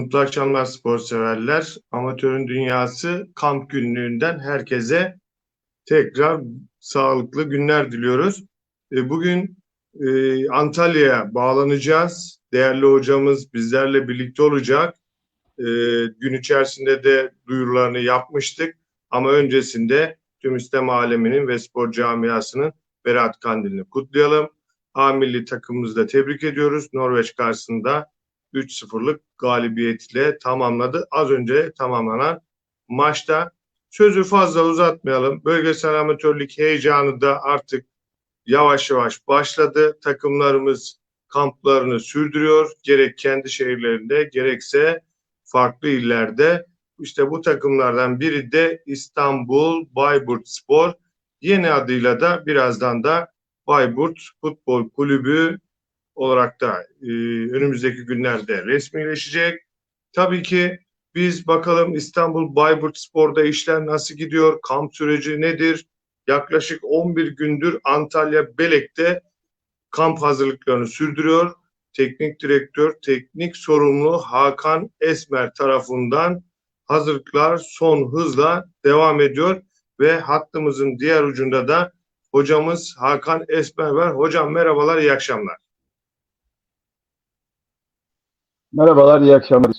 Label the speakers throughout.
Speaker 1: Mutlu akşamlar spor severler. Amatörün dünyası kamp günlüğünden herkese tekrar sağlıklı günler diliyoruz. E, Bugün e, Antalya'ya bağlanacağız. Değerli hocamız bizlerle birlikte olacak. E, Gün içerisinde de duyurularını yapmıştık. Ama öncesinde tüm İslam aleminin ve spor camiasının Berat Kandilini kutlayalım. A milli takımımızı da tebrik ediyoruz. Norveç karşısında 3-0'lık galibiyetiyle tamamladı. Az önce tamamlanan maçta sözü fazla uzatmayalım. Bölgesel amatörlük heyecanı da artık yavaş yavaş başladı. Takımlarımız kamplarını sürdürüyor. Gerek kendi şehirlerinde gerekse farklı illerde. İşte bu takımlardan biri de İstanbul Bayburt Spor. Yeni adıyla da birazdan da Bayburt Futbol Kulübü olarak da e, önümüzdeki günlerde resmileşecek. Tabii ki biz bakalım İstanbul Bayburt Spor'da işler nasıl gidiyor, kamp süreci nedir? Yaklaşık 11 gündür Antalya Belek'te kamp hazırlıklarını sürdürüyor. Teknik direktör, teknik sorumlu Hakan Esmer tarafından hazırlıklar son hızla devam ediyor ve hattımızın diğer ucunda da hocamız Hakan Esmer var. Hocam merhabalar, iyi akşamlar.
Speaker 2: Merhabalar, iyi akşamlar.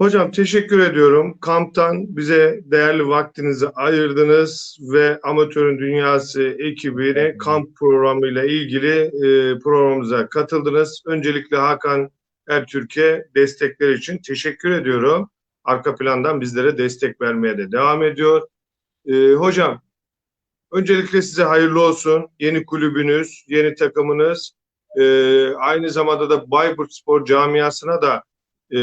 Speaker 1: Hocam teşekkür ediyorum. Kamptan bize değerli vaktinizi ayırdınız ve Amatörün Dünyası ekibine kamp programıyla ilgili e, programımıza katıldınız. Öncelikle Hakan Ertürk'e destekler için teşekkür ediyorum. Arka plandan bizlere destek vermeye de devam ediyor. E, hocam, öncelikle size hayırlı olsun. Yeni kulübünüz, yeni takımınız. E, aynı zamanda da Bayburt Spor camiasına da e,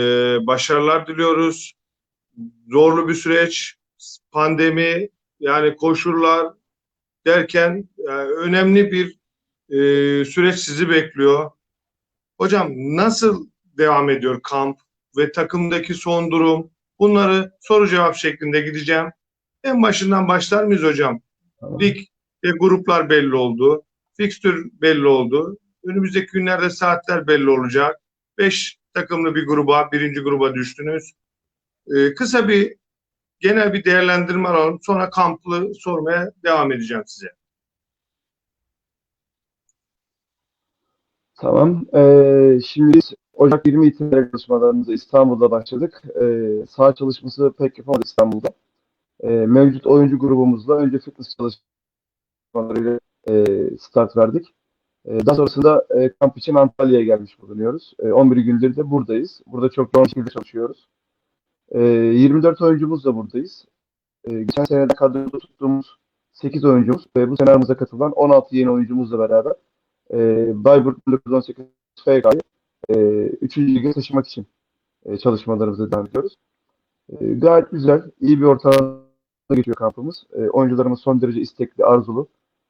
Speaker 1: başarılar diliyoruz. Zorlu bir süreç, pandemi, yani koşullar derken yani önemli bir e, süreç sizi bekliyor. Hocam nasıl devam ediyor kamp ve takımdaki son durum? Bunları soru cevap şeklinde gideceğim. En başından başlar mıyız hocam? Lig ve gruplar belli oldu. Fikstür belli oldu. Önümüzdeki günlerde saatler belli olacak. Beş takımlı bir gruba, birinci gruba düştünüz. Ee, kısa bir genel bir değerlendirme alalım. Sonra kamplı sormaya devam edeceğim size.
Speaker 2: Tamam. Ee, şimdi biz Ocak 20 itibariyle çalışmalarımıza İstanbul'da başladık. Ee, saha çalışması pek yapamadık İstanbul'da. Ee, mevcut oyuncu grubumuzla önce fitness çalışmalarıyla e, start verdik. Ee, daha sonrasında e, kamp için Antalya'ya gelmiş bulunuyoruz. E, 11 gündür de buradayız. Burada çok yoğun şekilde çalışıyoruz. E, 24 oyuncumuzla buradayız. E, geçen sene de kadroda tuttuğumuz 8 oyuncumuz ve bu sene aramıza katılan 16 yeni oyuncumuzla beraber e, Bayburt 1918 FK'yı e, 3. lige taşımak için e, çalışmalarımıza devam ediyoruz. E, gayet güzel, iyi bir ortamda geçiyor kampımız. E, oyuncularımız son derece istekli, arzulu.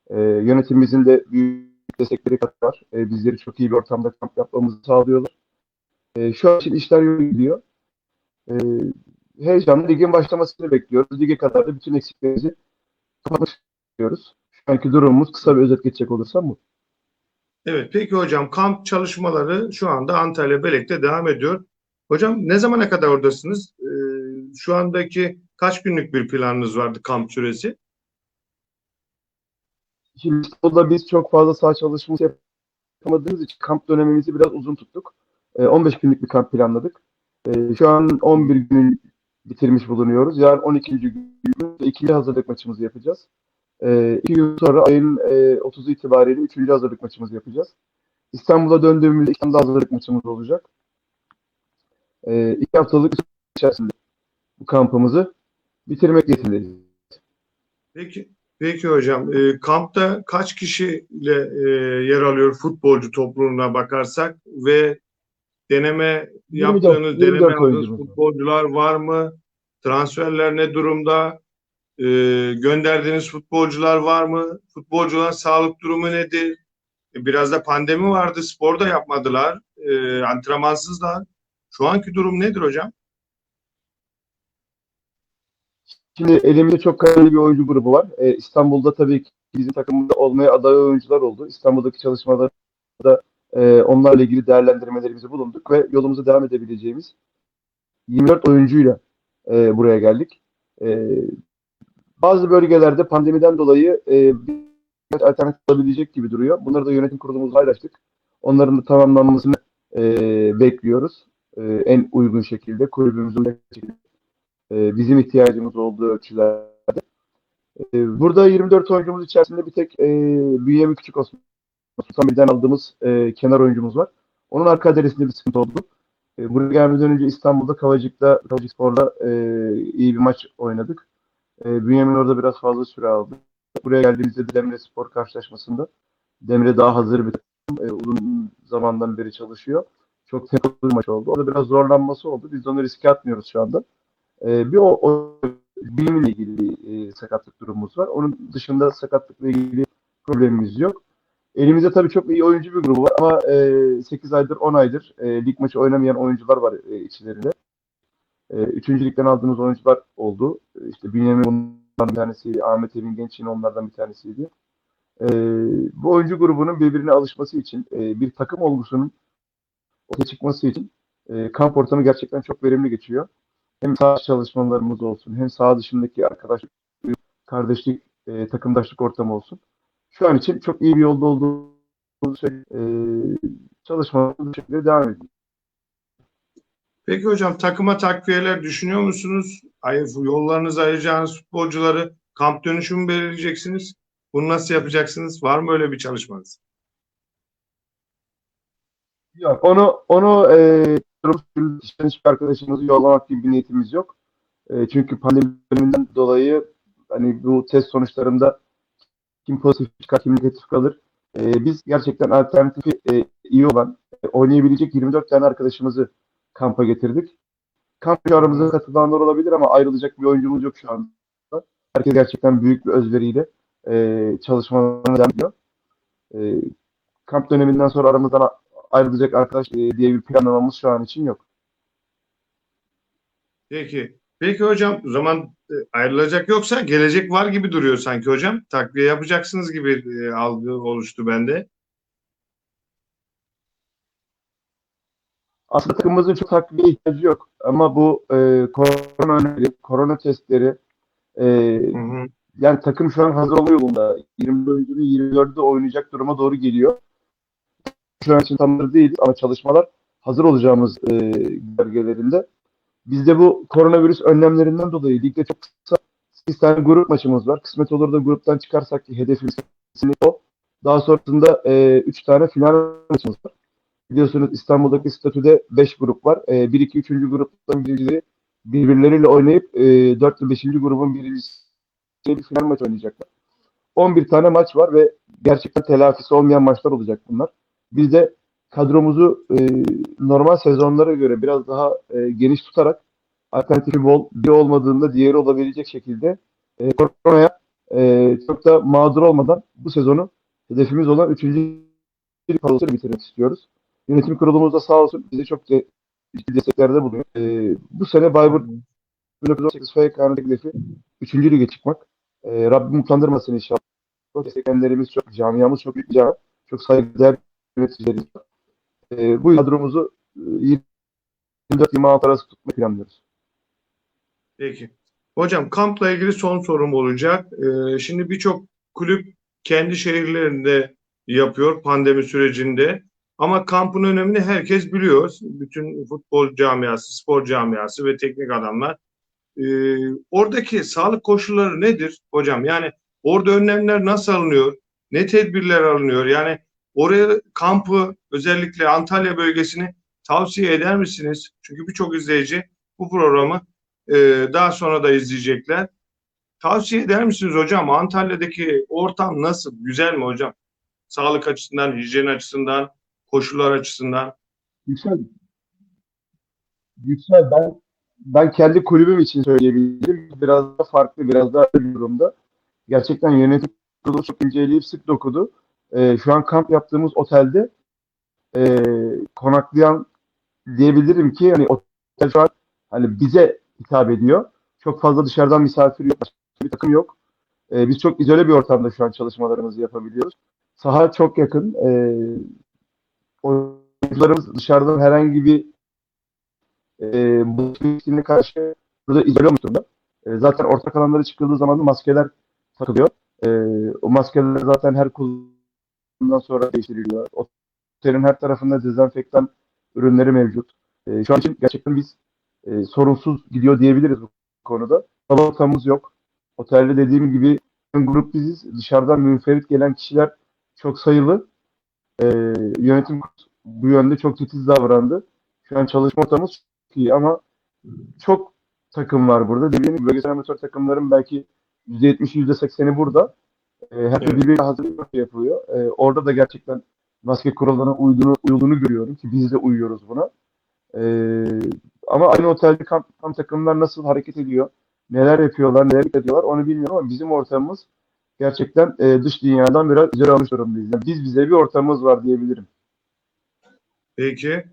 Speaker 2: E, yönetimimizin de büyük destekleri var. E, bizleri çok iyi bir ortamda kamp yapmamızı sağlıyorlar. E, şu an için işler yolunda gidiyor. E, heyecanlı ligin başlamasını bekliyoruz. Lige kadar da bütün eksiklerimizi kapatmak istiyoruz. Şu anki durumumuz kısa bir özet geçecek olursam bu.
Speaker 1: Evet, peki hocam kamp çalışmaları şu anda Antalya Belek'te devam ediyor. Hocam ne zamana kadar oradasınız? Ee, şu andaki kaç günlük bir planınız vardı kamp süresi?
Speaker 2: İstanbul'da biz çok fazla saha çalışması yapamadığımız için kamp dönemimizi biraz uzun tuttuk. E, 15 günlük bir kamp planladık. E, şu an 11 günü bitirmiş bulunuyoruz. Yarın 12. gün ikinci hazırlık maçımızı yapacağız. E, iki gün sonra ayın e, 30'u itibariyle üçüncü hazırlık maçımızı yapacağız. İstanbul'a döndüğümüzde İstanbul'da hazırlık maçımız olacak. E, iki haftalık içerisinde bu kampımızı bitirmek niyetindeyiz.
Speaker 1: Peki, peki hocam. Ee, kampta kaç kişiyle e, yer alıyor futbolcu topluluğuna bakarsak ve deneme
Speaker 2: 24
Speaker 1: yaptığınız, deneme
Speaker 2: 24
Speaker 1: yaptığınız
Speaker 2: oyuncumuz var.
Speaker 1: futbolcular var mı? Transferler ne durumda? Ee, gönderdiğiniz futbolcular var mı? Futbolcuların sağlık durumu nedir? E, Biraz da pandemi vardı, spor da yapmadılar, e, antrenmansızlar. Şu anki durum nedir hocam?
Speaker 2: Şimdi elimizde çok kaliteli bir oyuncu grubu var. Ee, İstanbul'da tabii ki bizim takımımızda olmaya aday oyuncular oldu. İstanbul'daki çalışmalarda e, onlarla ilgili değerlendirmelerimizi bulunduk ve yolumuza devam edebileceğimiz 24 oyuncuyla e, buraya geldik. E, bazı bölgelerde pandemiden dolayı e, bir alternatif olabilecek gibi duruyor. Bunları da yönetim kurulumuzla paylaştık. Onların da tamamlanmasını e, bekliyoruz. E, en uygun şekilde, kulübümüzün de şekilde, e, bizim ihtiyacımız olduğu ölçülerde. E, burada 24 oyuncumuz içerisinde bir tek e, Bünyemi Küçük Osman birden aldığımız e, kenar oyuncumuz var. Onun arka adresinde bir sıkıntı oldu. E, buraya gelmeden önce İstanbul'da Kavacık'ta, Kavacık Spor'la e, iyi bir maç oynadık. E, Bünyamin orada biraz fazla süre aldı. Buraya geldiğimizde de Demre Spor karşılaşmasında Demre daha hazır bir takım. E, uzun zamandan beri çalışıyor. Çok bir maç oldu. Orada biraz zorlanması oldu. Biz onu riske atmıyoruz şu anda. E, bir o, o bilimle ilgili e, sakatlık durumumuz var. Onun dışında sakatlıkla ilgili problemimiz yok. Elimizde tabii çok iyi oyuncu bir grubu var ama e, 8 aydır 10 aydır e, lig maçı oynamayan oyuncular var e, içlerinde. E, üçüncü ligden aldığımız oyuncular oldu. E, işte Bünyamin onlardan bir tanesiydi. Ahmet Emin Genç yine onlardan bir tanesiydi. E, bu oyuncu grubunun birbirine alışması için, e, bir takım olgusunun ortaya çıkması için e, kamp ortamı gerçekten çok verimli geçiyor. Hem saha çalışmalarımız olsun, hem saha dışındaki arkadaşlık, kardeşlik, e, takımdaşlık ortamı olsun. Şu an için çok iyi bir yolda olduğunu söyleyeyim. E, çalışmalarımız devam ediyor.
Speaker 1: Peki hocam takıma takviyeler düşünüyor musunuz? Ay, yollarınızı ayıracağınız futbolcuları kamp dönüşü mü belirleyeceksiniz? Bunu nasıl yapacaksınız? Var mı öyle bir çalışmanız?
Speaker 2: Yok, onu onu e, hiçbir arkadaşımızı yollamak gibi bir niyetimiz yok. E, çünkü pandemi döneminden dolayı hani bu test sonuçlarında kim pozitif çıkar, kim negatif kalır. E, biz gerçekten alternatifi e, iyi olan, e, oynayabilecek 24 tane arkadaşımızı kampa getirdik. Kamp aramızda katılanlar olabilir ama ayrılacak bir oyuncumuz yok şu anda. Herkes gerçekten büyük bir özveriyle e, çalışmalarına devam ediyor. E, kamp döneminden sonra aramızdan ayrılacak arkadaş e, diye bir planlamamız şu an için yok.
Speaker 1: Peki. Peki hocam o zaman e, ayrılacak yoksa gelecek var gibi duruyor sanki hocam. Takviye yapacaksınız gibi e, algı oluştu bende.
Speaker 2: Aslında takımımızın çok takviye ihtiyacı yok. Ama bu e, korona öneri, korona testleri e,
Speaker 1: Hı hı.
Speaker 2: yani takım şu an hazır olma yolunda. 20 oyuncunun 24'de oynayacak duruma doğru geliyor. Şu an için tam değiliz ama çalışmalar hazır olacağımız e, bölgelerinde. Bizde bu koronavirüs önlemlerinden dolayı ligde çok kısa 8 tane grup maçımız var. Kısmet olur da gruptan çıkarsak ki hedefimiz o. Daha sonrasında 3 tane final maçımız var. Biliyorsunuz İstanbul'daki statüde 5 grup var. 1-2-3. gruptan birincileri birbirleriyle oynayıp 4 ve 5. grubun birincisi bir final maç oynayacaklar. 11 tane maç var ve gerçekten telafisi olmayan maçlar olacak bunlar. Biz de kadromuzu e, normal sezonlara göre biraz daha e, geniş tutarak alternatifi bol bir olmadığında diğeri olabilecek şekilde e, koronaya e, çok da mağdur olmadan bu sezonu hedefimiz olan 3. lig kadrosuyla bitirmek istiyoruz. Yönetim kurulumuz da sağ olsun bize çok de, desteklerde bulunuyor. E, bu sene Bayburt 1918 FK'nın hedefi 3. lige çıkmak. E, Rabbim utandırmasın inşallah. Destekleyenlerimiz çok, camiamız çok büyük bir camia. Çok saygıdeğer yöneticilerimiz var. E, bu kadromuzu e, 24-26 arası tutmayı planlıyoruz.
Speaker 1: Peki. Hocam kampla ilgili son sorum olacak. Ee, şimdi birçok kulüp kendi şehirlerinde yapıyor pandemi sürecinde. Ama kampın önemini herkes biliyor. Bütün futbol camiası, spor camiası ve teknik adamlar. Ee, oradaki sağlık koşulları nedir hocam? Yani orada önlemler nasıl alınıyor? Ne tedbirler alınıyor? Yani oraya kampı özellikle Antalya bölgesini tavsiye eder misiniz? Çünkü birçok izleyici bu programı e, daha sonra da izleyecekler. Tavsiye eder misiniz hocam? Antalya'daki ortam nasıl? Güzel mi hocam? Sağlık açısından, hijyen açısından, koşullar açısından.
Speaker 2: Yüksel, Yüksel ben ben kendi kulübüm için söyleyebilirim. Biraz da farklı, biraz daha bir durumda. Gerçekten yönetim kurulu çok inceleyip sık dokudu. Ee, şu an kamp yaptığımız otelde e, konaklayan diyebilirim ki hani otel şu an hani bize hitap ediyor. Çok fazla dışarıdan misafir yok, bir takım yok. Ee, biz çok izole bir ortamda şu an çalışmalarımızı yapabiliyoruz. Saha çok yakın. Ee, oyuncularımız dışarıdan herhangi bir e, bulaşıcı riskine karşı burada izole olmuş durumda. E, zaten ortak alanlara çıkıldığı zaman da maskeler takılıyor. E, o maskeler zaten her kullanımdan sonra değiştiriliyor. Otelin her tarafında dezenfektan ürünleri mevcut. E, şu an için gerçekten biz e, sorunsuz gidiyor diyebiliriz bu konuda. Kalabalık yok. Otelde dediğim gibi grup biziz. Dışarıdan münferit gelen kişiler çok sayılı. E, yönetim bu yönde çok titiz davrandı. Şu an çalışma ortamımız çok iyi ama çok takım var burada. Dediğim gibi bölgesel amatör takımların belki %70'i %80'i burada. E, her
Speaker 1: Evet.
Speaker 2: birbiriyle hazırlık yapılıyor. E, orada da gerçekten maske kurallarına uyduğunu, uyulduğunu görüyorum ki biz de uyuyoruz buna. E, ama aynı otelde kamp, kamp takımlar nasıl hareket ediyor, neler yapıyorlar, neler ediyorlar onu bilmiyorum ama bizim ortamımız gerçekten e, dış dünyadan biraz izole almış durumdayız. Yani biz bize bir ortamımız var diyebilirim.
Speaker 1: Peki.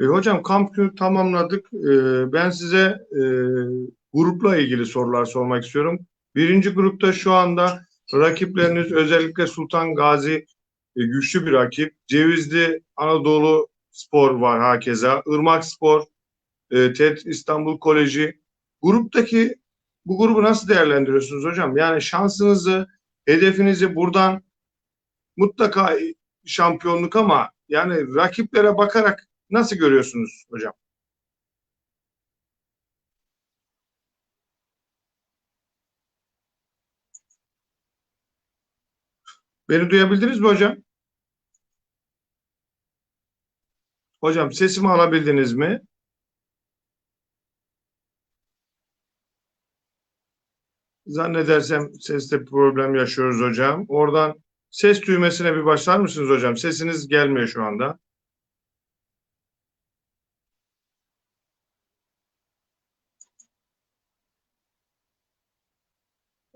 Speaker 1: E, hocam kamp günü tamamladık. E, ben size e, grupla ilgili sorular sormak istiyorum. Birinci grupta şu anda rakipleriniz özellikle Sultan Gazi e, güçlü bir rakip. Cevizli Anadolu Spor var hakeza. Irmak Spor, e, TED İstanbul Koleji. Gruptaki bu grubu nasıl değerlendiriyorsunuz hocam? Yani şansınızı, hedefinizi buradan mutlaka şampiyonluk ama yani rakiplere bakarak nasıl görüyorsunuz hocam? Beni duyabildiniz mi hocam? Hocam sesimi alabildiniz mi? Zannedersem seste problem yaşıyoruz hocam. Oradan ses düğmesine bir başlar mısınız hocam? Sesiniz gelmiyor şu anda.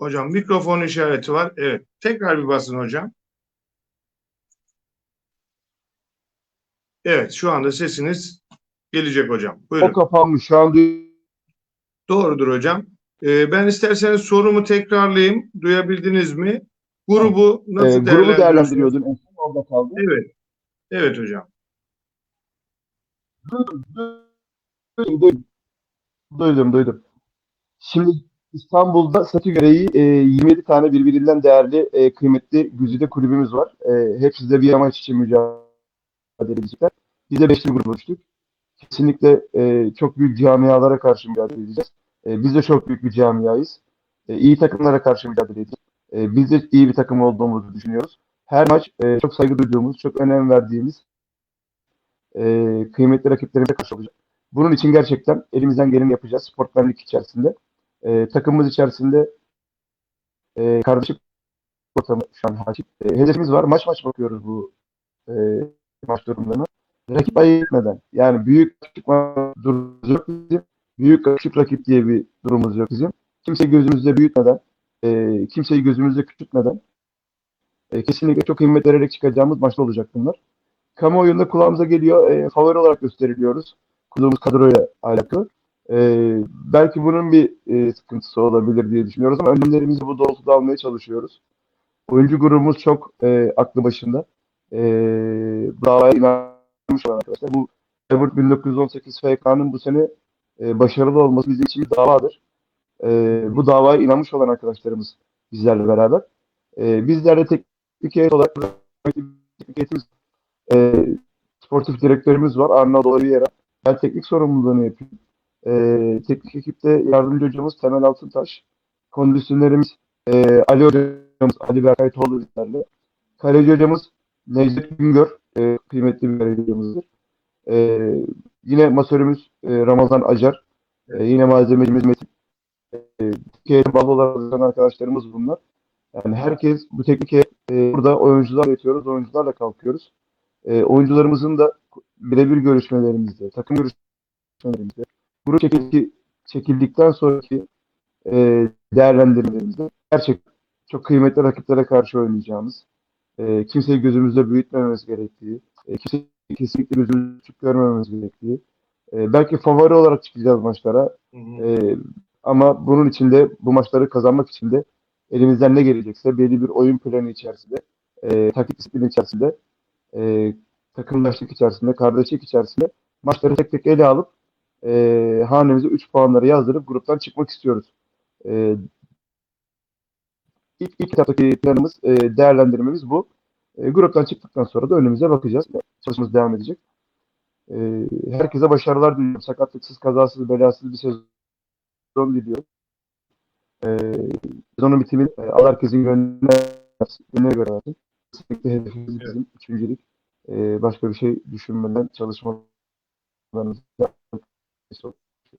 Speaker 1: Hocam mikrofon işareti var. Evet. Tekrar bir basın hocam. Evet. Şu anda sesiniz gelecek hocam.
Speaker 2: O
Speaker 1: Buyurun.
Speaker 2: kapanmış. Şu an
Speaker 1: Doğrudur hocam. Ee, ben isterseniz sorumu tekrarlayayım. Duyabildiniz mi? Grubu nasıl
Speaker 2: grubu
Speaker 1: değerlendiriyorsunuz?
Speaker 2: değerlendiriyordun. Orada kaldı.
Speaker 1: Evet. Evet hocam.
Speaker 2: Duydum, duydum, duydum. Şimdi İstanbul'da statü gereği e, 27 tane birbirinden değerli, e, kıymetli güzide kulübümüz var. E, hepsi de bir amaç için mücadele edecekler. Biz de beşli grup oluştuk. Kesinlikle e, çok büyük camialara karşı mücadele edeceğiz. E, biz de çok büyük bir camiayız. E, iyi takımlara karşı mücadele edeceğiz. E, biz de iyi bir takım olduğumuzu düşünüyoruz. Her maç e, çok saygı duyduğumuz, çok önem verdiğimiz e, kıymetli rakiplerimize karşı olacak. Bunun için gerçekten elimizden geleni yapacağız. Sportmenlik içerisinde. E, takımımız içerisinde e, kardeşlik ortamı şu an hakim. E, hedefimiz var. Maç maç bakıyoruz bu e, maç durumlarına. Rakip ayırt. Yani büyük rakip durumumuz yok bizim. Büyük rakip rakip diye bir durumumuz yok bizim. Kimseyi gözümüzde büyütmeden, e, kimseyi gözümüzde küçültmeden e, kesinlikle çok kıymet vererek çıkacağımız maçlar olacak bunlar. Kamuoyunda kulağımıza geliyor. E, favori olarak gösteriliyoruz. Kurduğumuz kadroya alakalı. E, belki bunun bir e, sıkıntısı olabilir diye düşünüyoruz ama önlemlerimizi bu doğrultuda almaya çalışıyoruz. Oyuncu grubumuz çok e, aklı başında. E, davaya inanmış olan arkadaşlar. Bu Harvard 1918 FK'nın bu sene e, başarılı olması bizim için bir davadır. E, bu davaya inanmış olan arkadaşlarımız bizlerle beraber. E, bizler de teknik heyet olarak teknik e, sportif direktörümüz var. Arnaldo Oliveira. Ben teknik sorumluluğunu yapıyorum. E, teknik ekipte yardımcı hocamız Temel Altıntaş. Kondisyonerimiz e, Ali hocamız Ali Berkay Toğlu bizlerle. Kaleci hocamız Necdet Güngör. E, kıymetli bir kaleci hocamızdır. E, yine masörümüz e, Ramazan Acar. E, yine malzemecimiz Metin. E, Türkiye'ye bağlı olarak arkadaşlarımız bunlar. Yani herkes bu teknik heyet, e, burada oyuncular üretiyoruz, oyuncularla kalkıyoruz. E, oyuncularımızın da birebir görüşmelerimizde, takım görüşmelerimizde, grup çekildi, çekildikten sonraki e, değerlendirmelerimizde gerçekten çok kıymetli rakiplere karşı oynayacağımız, e, kimseyi gözümüzde büyütmememiz gerektiği, e, kimseyi kesinlikle gözümüzde küçük görmememiz gerektiği, e, belki favori olarak çıkacağız maçlara
Speaker 1: Hı hı.
Speaker 2: e, ama bunun için de bu maçları kazanmak için de elimizden ne gelecekse belli bir oyun planı içerisinde, e, taktik disiplini içerisinde e, takımlaştık içerisinde, kardeşlik içerisinde maçları tek tek ele alıp e, hanemize 3 puanları yazdırıp gruptan çıkmak istiyoruz. E, ilk, ilk etaptaki planımız, e, değerlendirmemiz bu. E, gruptan çıktıktan sonra da önümüze bakacağız. Çalışmamız devam edecek. E, herkese başarılar diliyorum. Sakatlıksız, kazasız, belasız bir sezon diliyorum. E, sezonun bitimi e, Allah herkesin gönlüne, gönlüne göre versin. Kesinlikle hedefimiz bizim üçüncülük. E, başka bir şey düşünmeden çalışmalarımızı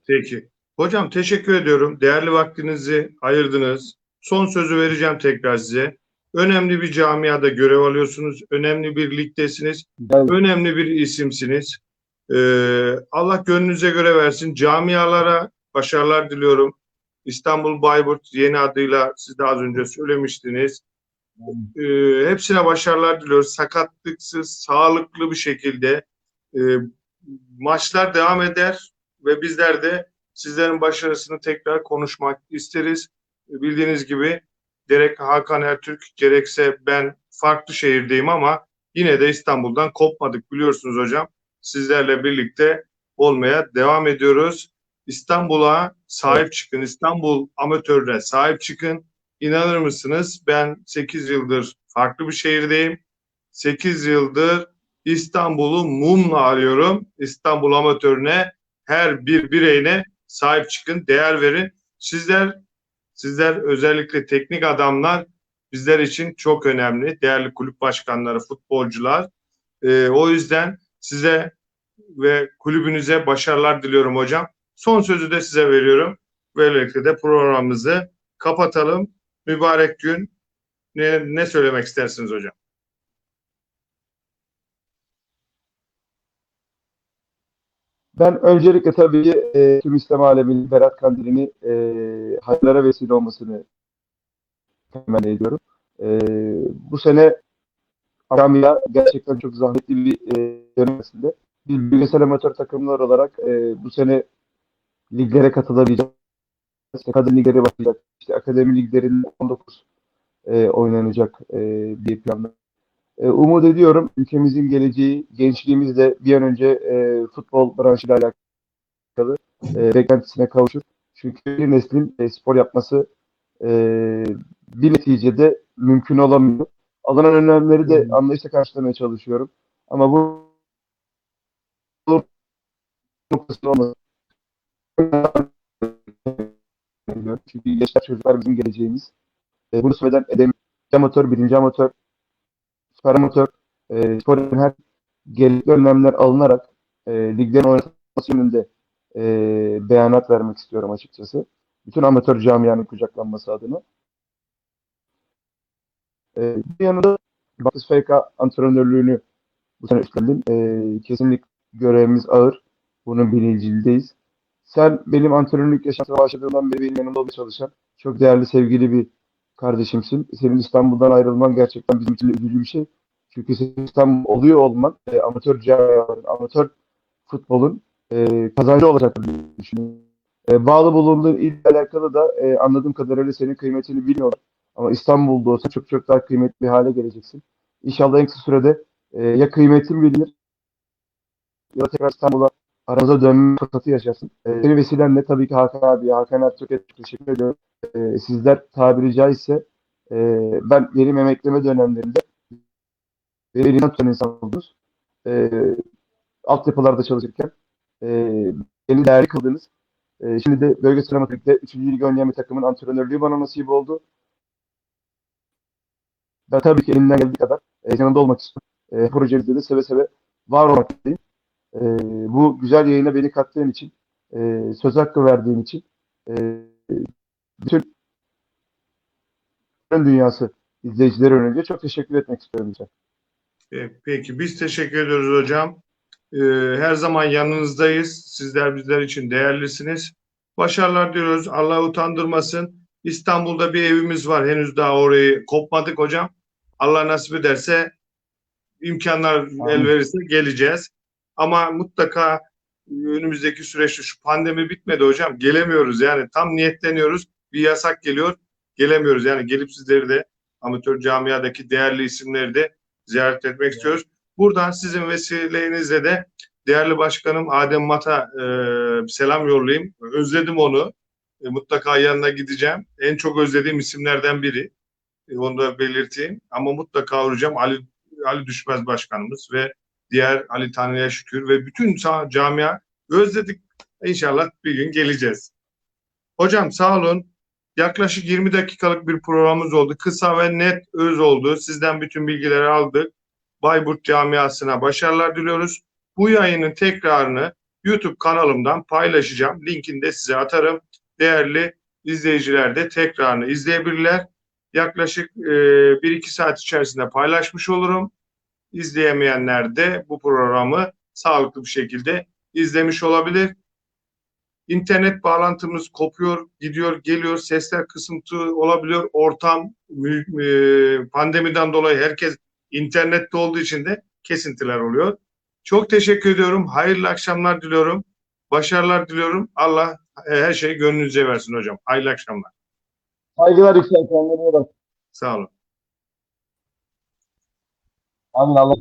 Speaker 1: Peki. Hocam teşekkür ediyorum. Değerli vaktinizi ayırdınız. Son sözü vereceğim tekrar size. Önemli bir camiada görev alıyorsunuz. Önemli bir ligdesiniz.
Speaker 2: Güzel.
Speaker 1: Önemli bir isimsiniz. Ee, Allah gönlünüze göre versin. Camialara başarılar diliyorum. İstanbul Bayburt yeni adıyla siz de az önce söylemiştiniz. Ee, hepsine başarılar diliyoruz. Sakatlıksız, sağlıklı bir şekilde e, maçlar devam eder ve bizler de sizlerin başarısını tekrar konuşmak isteriz. Bildiğiniz gibi gerek Hakan Ertürk gerekse ben farklı şehirdeyim ama yine de İstanbul'dan kopmadık biliyorsunuz hocam. Sizlerle birlikte olmaya devam ediyoruz. İstanbul'a sahip çıkın. İstanbul amatörüne sahip çıkın. İnanır mısınız ben 8 yıldır farklı bir şehirdeyim. 8 yıldır İstanbul'u mumla arıyorum. İstanbul amatörüne her bir bireyine sahip çıkın, değer verin. Sizler sizler özellikle teknik adamlar bizler için çok önemli. Değerli kulüp başkanları, futbolcular. Ee, o yüzden size ve kulübünüze başarılar diliyorum hocam. Son sözü de size veriyorum. Böylelikle de programımızı kapatalım. Mübarek gün. Ne, ne söylemek istersiniz hocam?
Speaker 2: Ben öncelikle tabii e, tüm İslam aleminin Berat Kandili'ni e, hayırlara vesile olmasını temenni ediyorum. E, bu sene Camia gerçekten çok zahmetli bir e, dönemesinde. Biz bölgesel amatör takımlar olarak e, bu sene liglere katılabileceğiz. İşte kadın ligleri başlayacak. İşte akademi liglerinde 19 e, oynanacak e, bir planla. E, umut ediyorum ülkemizin geleceği, gençliğimiz de bir an önce e, futbol branşıyla alakalı e, beklentisine kavuşur. Çünkü bir neslin e, spor yapması e, bir neticede mümkün olamıyor. Alınan önlemleri de anlayışla karşılamaya çalışıyorum. Ama bu noktasında olmasın. Çünkü gençler çocuklar bizim geleceğimiz. E, bunu söylemeden edem amatör, birinci amatör, süper amatör, e, sporun her gerekli önlemler alınarak e, liglerin oynatılması yönünde e, beyanat vermek istiyorum açıkçası. Bütün amatör camianın kucaklanması adına. E, bir yanında Bakız FK antrenörlüğünü bu sene üstlendim. E, kesinlikle görevimiz ağır. Bunun bilincindeyiz. Sen benim antrenörlük yaşantına başladığımdan beri benim yanımda olmaya çalışan çok değerli, sevgili bir kardeşimsin. Senin İstanbul'dan ayrılman gerçekten bizim için üzücü bir şey. Çünkü senin İstanbul oluyor olman e, amatör camiaların, amatör futbolun e, kazancı olacaktır diye düşünüyorum. E, bağlı bulunduğun ile alakalı da e, anladığım kadarıyla senin kıymetini bilmiyorlar. Ama İstanbul'da olsa çok çok daha kıymetli bir hale geleceksin. İnşallah en kısa sürede e, ya kıymetin bilinir ya tekrar İstanbul'a aranıza dönme fırsatı yaşarsın. E, senin vesilenle tabii ki Hakan abi, Hakan Ertürk'e teşekkür ediyorum. E, sizler tabiri caizse e, ben benim emekleme dönemlerinde beni tutan insan oldunuz. E, altyapılarda çalışırken e, beni değerli kıldınız. E, şimdi de bölgesel amatörlükte 3. lig oynayan bir takımın antrenörlüğü bana nasip oldu. Ben tabii ki elimden geldiği kadar e, yanında olmak istiyorum. E, projemizde de seve seve var olmak istedim. E, bu güzel yayına beni kattığın için, e, söz hakkı verdiğin için e, bütün dünyası izleyicileri önünde çok teşekkür etmek istiyorum. Hocam.
Speaker 1: E, Peki biz teşekkür ediyoruz hocam. Ee, Her zaman yanınızdayız. Sizler bizler için değerlisiniz. Başarılar diliyoruz. Allah utandırmasın. İstanbul'da bir evimiz var. Henüz daha orayı kopmadık hocam. Allah nasip ederse imkanlar
Speaker 2: Amin.
Speaker 1: el verirse geleceğiz. Ama mutlaka önümüzdeki süreçte şu pandemi bitmedi hocam. Gelemiyoruz yani tam niyetleniyoruz. Bir yasak geliyor. Gelemiyoruz. Yani gelip sizleri de amatör camiadaki değerli isimleri de ziyaret etmek istiyoruz. Buradan sizin vesilenizle de değerli başkanım Adem Mat'a e, selam yollayayım. Özledim onu. E, mutlaka yanına gideceğim. En çok özlediğim isimlerden biri. E, onu da belirteyim. Ama mutlaka uğrayacağım. Ali, Ali Düşmez Başkanımız ve diğer Ali Tanrı'ya şükür ve bütün camia özledik. İnşallah bir gün geleceğiz. Hocam sağ olun. Yaklaşık 20 dakikalık bir programımız oldu. Kısa ve net öz oldu. Sizden bütün bilgileri aldık. Bayburt camiasına başarılar diliyoruz. Bu yayının tekrarını YouTube kanalımdan paylaşacağım. Linkini de size atarım. Değerli izleyiciler de tekrarını izleyebilirler. Yaklaşık e, 1-2 saat içerisinde paylaşmış olurum. İzleyemeyenler de bu programı sağlıklı bir şekilde izlemiş olabilir. İnternet bağlantımız kopuyor, gidiyor, geliyor, sesler kısıntı olabiliyor. Ortam e, pandemiden dolayı herkes internette olduğu için de kesintiler oluyor. Çok teşekkür ediyorum. Hayırlı akşamlar diliyorum. Başarılar diliyorum. Allah her şeyi gönlünüze versin hocam. Hayırlı akşamlar.
Speaker 2: Saygılar Yüksel. Kendine iyi bak.
Speaker 1: Sağ olun.
Speaker 2: Amin Allah.